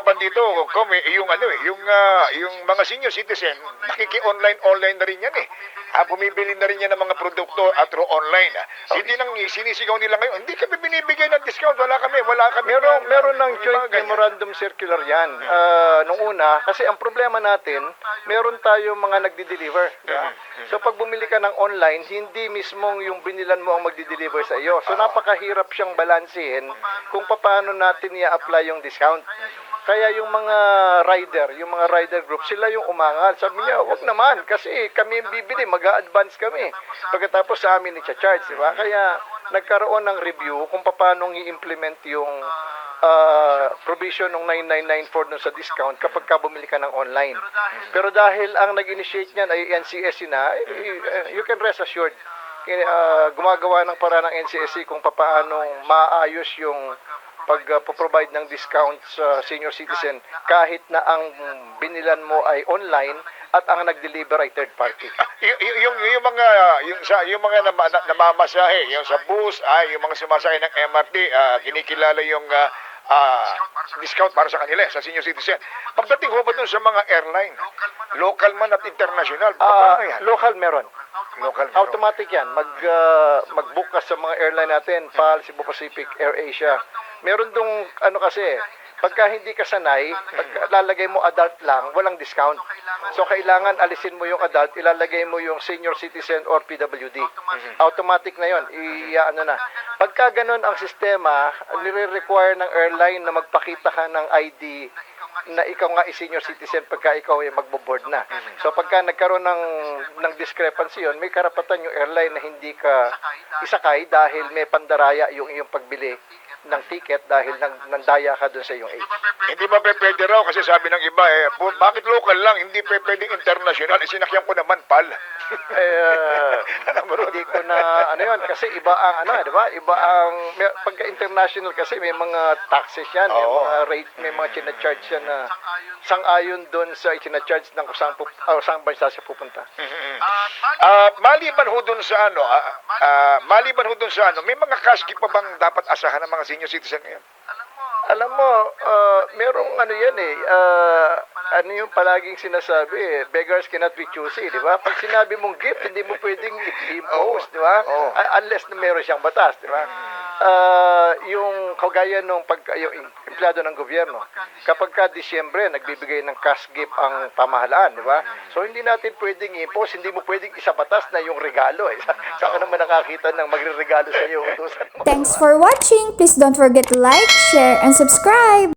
Pinag-uusapan dito, eh, yung ano eh, yung ah, yung mga senior citizen, nakiki-online online na rin yan eh. Ah, bumibili na rin yan ng mga produkto at through online. Ah. Hindi nang sinisigaw nila ngayon, hindi kami binibigay ng discount, wala kami, wala kami. Meron, meron ng joint memorandum circular yan. Ah, nung una, kasi ang problema natin, meron tayo mga nagdi-deliver. di ba? So pag bumili ka ng online, hindi mismong yung binilan mo ang magdi-deliver sa iyo. So napakahirap siyang balansehin kung paano natin i-apply yung discount. Kaya yung mga rider, yung mga rider group, sila yung umangal. Sabi niya, wag naman, kasi kami yung bibili, mag-a-advance kami. Pagkatapos sa amin i-charge, di ba? Kaya nagkaroon ng review kung paano i-implement yung ah, provision ng 9994 dun sa discount kapag ka bumili ka ng online. Pero dahil ang nag-initiate niyan ay NCSC na, eh, you can rest assured, ah, gumagawa ng para ng NCSC kung paano maayos yung pag-provide ng discount sa senior citizen kahit na ang binilan mo ay online at ang nag-deliver ay third party. Y- y- yung, yung mga yung sa yung mga nama, na, namamasahe, yung sa bus, ay yung mga sumasakay ng MRT, ah, kinikilala yung ah, ah, discount para sa kanila, sa senior citizen. Pagdating ho ba dun sa mga airline, local man at international, Ah, paano yan? local meron. Local. Automatic yan. Mag, ah, mag-book ka sa mga airline natin, PAL, Cebu Pacific, AirAsia. Meron dong, ano kasi, pagka hindi ka sanay, pag lalagay mo adult lang, walang discount. So, kailangan alisin mo yung adult, ilalagay mo yung senior citizen or PWD. Automatic na yon I, ano na. Pagka ganun ang sistema, nire-require ng airline na magpakita ka ng ID na ikaw nga is senior citizen pagka ikaw ay magbo-board na. So pagka nagkaroon ng ng discrepancy yon, may karapatan yung airline na hindi ka isakay dahil may pandaraya yung iyong pagbili ng ticket dahil nang nandaya ka dun sa iyong age. Hindi ba pe- pwede raw kasi sabi ng iba eh, pu- bakit local lang, hindi pe- pwedeng international, eh, sinakyan ko naman pal. Eh, hindi ko na ano yon kasi iba ang ano, 'di ba? Iba ang may, pagka international kasi may mga taxes yan, may Oo. mga rate, may mga china-charge yan na sang-ayon doon sa china-charge ng kung saan, pup, ah, saan bansa siya pupunta. Ah, maliban ho dun sa ano, ah, ah, maliban ho dun sa ano, may mga cash gift pa bang dapat asahan ng mga senior citizen ngayon? Alam mo, uh, merong ano yan eh, uh, ano yung palaging sinasabi eh, beggars cannot be choosy, di ba? Pag sinabi mong gift, hindi mo pwedeng i-impose, di ba? Uh, unless na meron siyang batas, di ba? Uh, yung kagaya nung pag, yung em- empleyado ng gobyerno, kapag ka Disyembre, nagbibigay ng cash gift ang pamahalaan, di ba? So hindi natin pwedeng i-impose, hindi mo pwedeng isa batas na yung regalo eh. Sa, saan ka naman nakakita ng magre-regalo sa iyo. Thanks for watching! Please don't forget to like, share, and subscribe!